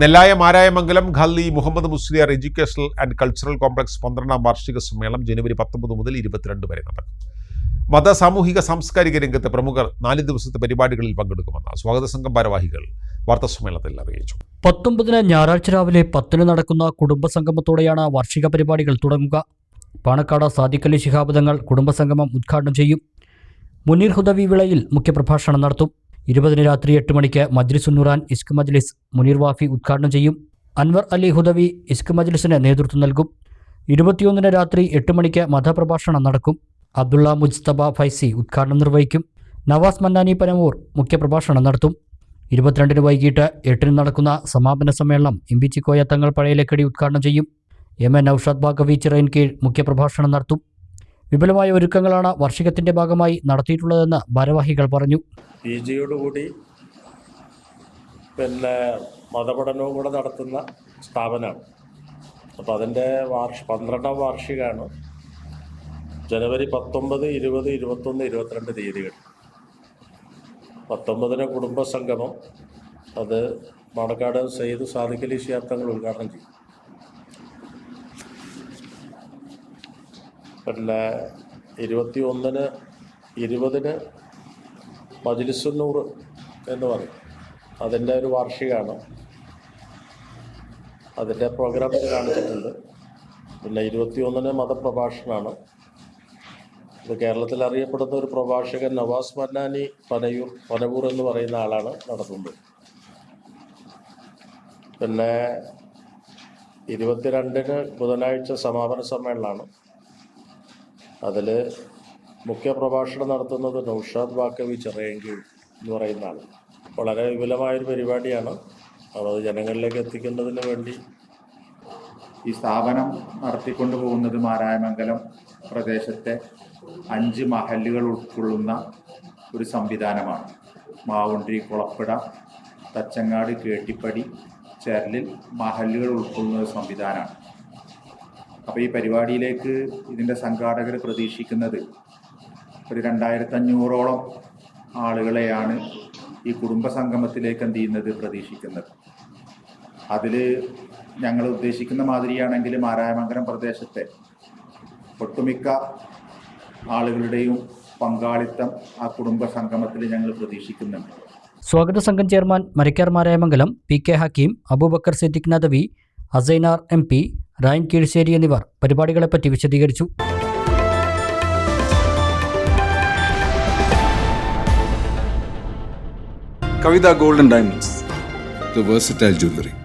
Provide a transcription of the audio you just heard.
Nellaya Marayamangalam Khalli Muhammad Musliyar educational and cultural complex പന്ത്രണ്ടാം വാർഷിക സമ്മേളനം ജനുവരി പത്തൊമ്പത് മുതൽ ഇരുപത്തിരണ്ട് വരെ നടക്കും. മത സാമൂഹിക സാംസ്കാരിക രംഗത്തെ പ്രമുഖർ നാല് ദിവസത്തെ പരിപാടികളിൽ പങ്കെടുക്കുമെന്ന് സ്വാഗത സംഘം ഭാരവാഹികൾ വാർത്താ സമ്മേളനത്തിൽ അറിയിച്ചു. പത്തൊമ്പതിന് ഞായറാഴ്ച രാവിലെ പത്തിന് നടക്കുന്ന കുടുംബസംഗമത്തോടെയാണ് വാർഷിക പരിപാടികൾ തുടങ്ങുക. പാണക്കാട് സാദിഖലി ശിഹാബ് തങ്ങൾ കുടുംബസംഗമം ഉദ്ഘാടനം ചെയ്യും. മുനീർ ഹുദവി വിളയിൽ മുഖ്യപ്രഭാഷണം നടത്തും. ഇരുപതിന് രാത്രി എട്ട് മണിക്ക് മജ്ലിസ് ഉന്നുറാൻ ഇസ്ക് മജ്ലിസ് മുനീർ വാഫി ഉദ്ഘാടനം ചെയ്യും. അൻവർ അലി ഹുദവി ഇസ്ക് മജ്ലിസിന് നേതൃത്വം നൽകും. ഇരുപത്തിയൊന്നിന് രാത്രി എട്ട് മണിക്ക് മതപ്രഭാഷണം നടക്കും. അബ്ദുള്ള മുജ്തബ ഫൈസി ഉദ്ഘാടനം നിർവഹിക്കും. നവാസ് മന്നാനി പനമൂർ മുഖ്യപ്രഭാഷണം നടത്തും. ഇരുപത്തിരണ്ടിന് വൈകിട്ട് എട്ടിന് നടക്കുന്ന സമാപന സമ്മേളനം ഇമ്പിച്ചിക്കോയ തങ്ങൾ പഴയലക്കടി ഉദ്ഘാടനം ചെയ്യും. എം എൻ നൌഷാദ് ബാഗവി ചിറയിൻ കീഴ് മുഖ്യപ്രഭാഷണം നടത്തും. വിപുലമായ ഒരുക്കങ്ങളാണ് വർഷികത്തിന്റെ ഭാഗമായി നടത്തിയിട്ടുള്ളതെന്ന് ഭാരവാഹികൾ പറഞ്ഞു. പി ജിയോടുകൂടി പിന്നെ മതപഠനവും കൂടെ നടത്തുന്ന സ്ഥാപനമാണ്. അപ്പോൾ അതിന്റെ വാർഷ പന്ത്രണ്ടാം വാർഷികമാണ് ജനുവരി പത്തൊമ്പത് ഇരുപത് ഇരുപത്തൊന്ന് ഇരുപത്തിരണ്ട് തീയതികൾ. പത്തൊമ്പതിന് കുടുംബസംഗമം അത് മണക്കാട് സെയ്ദ് സാദിഖലി ശിയാബ്ദങ്ങൾ ഉദ്ഘാടനം ചെയ്യും. പിന്നെ ഇരുപത്തി ഒന്നിന് ഇരുപതിന് മജ്ലിസുന്നൂർ എന്ന് പറയും. അതിന്റെ ഒരു വാർഷികമാണ് അതിന്റെ പ്രോഗ്രാമിൽ കാണിച്ചിട്ടുണ്ട്. പിന്നെ ഇരുപത്തി ഒന്നിന് മതപ്രഭാഷണമാണ് ഇത് കേരളത്തിൽ അറിയപ്പെടുന്ന ഒരു പ്രഭാഷകൻ നവാസ് മന്നാനി പനയൂർ പനവൂർ എന്ന് പറയുന്ന ആളാണ് നടത്തുന്നത്. പിന്നെ ഇരുപത്തിരണ്ടിന് ബുധനാഴ്ച സമാപന സമ്മേളനമാണ്. അതിൽ മുഖ്യ പ്രഭാഷണം നടത്തുന്നത് നൗഷാദ് വാക്കവി ചെറിയെങ്കിൽ എന്ന് പറയുന്ന ആൾ വളരെ വിപുലമായൊരു പരിപാടിയാണ്. അപ്പോൾ അത് ജനങ്ങളിലേക്ക് എത്തിക്കുന്നതിന് വേണ്ടി ഈ സ്ഥാപനം നടത്തിക്കൊണ്ടു പോകുന്നത് മാരായമംഗലം പ്രദേശത്തെ അഞ്ച് മഹല്ലുകൾ ഉൾക്കൊള്ളുന്ന ഒരു സംവിധാനമാണ്. മാവുണ്ടി കുളപ്പുഴ തച്ചങ്ങാട് കേട്ടിപ്പടി ചെരലിൽ മഹല്ലുകൾ ഉൾക്കൊള്ളുന്ന ഒരു സംവിധാനമാണ്. അപ്പോൾ ഈ പരിപാടിയിലേക്ക് ഇതിന്റെ സംഘാടകർ പ്രതീക്ഷിക്കുന്നത് ഒരു രണ്ടായിരത്തി അഞ്ഞൂറോളം ആളുകളെയാണ് ഈ കുടുംബ സംഗമത്തിലേക്ക് എന്ത് ചെയ്യുന്നത് പ്രതീക്ഷിക്കുന്നത്. അതിൽ ഞങ്ങൾ ഉദ്ദേശിക്കുന്ന മാതിരിയാണെങ്കിൽ മാരായമംഗലം പ്രദേശത്തെ ഒട്ടുമിക്ക ആളുകളുടെയും പങ്കാളിത്തം ആ കുടുംബ സംഗമത്തിൽ ഞങ്ങൾ പ്രതീക്ഷിക്കുന്നുണ്ട്. സ്വാഗത സംഘം chairman Marakkar Marayamangalam P K Hakkim Abubakar Siddique Nadvi Asainar M P Rayan Keezhssery എന്നിവർ പരിപാടികളെപ്പറ്റി വിശദീകരിച്ചു. Kavitha golden diamonds. ജ്വല്ലറി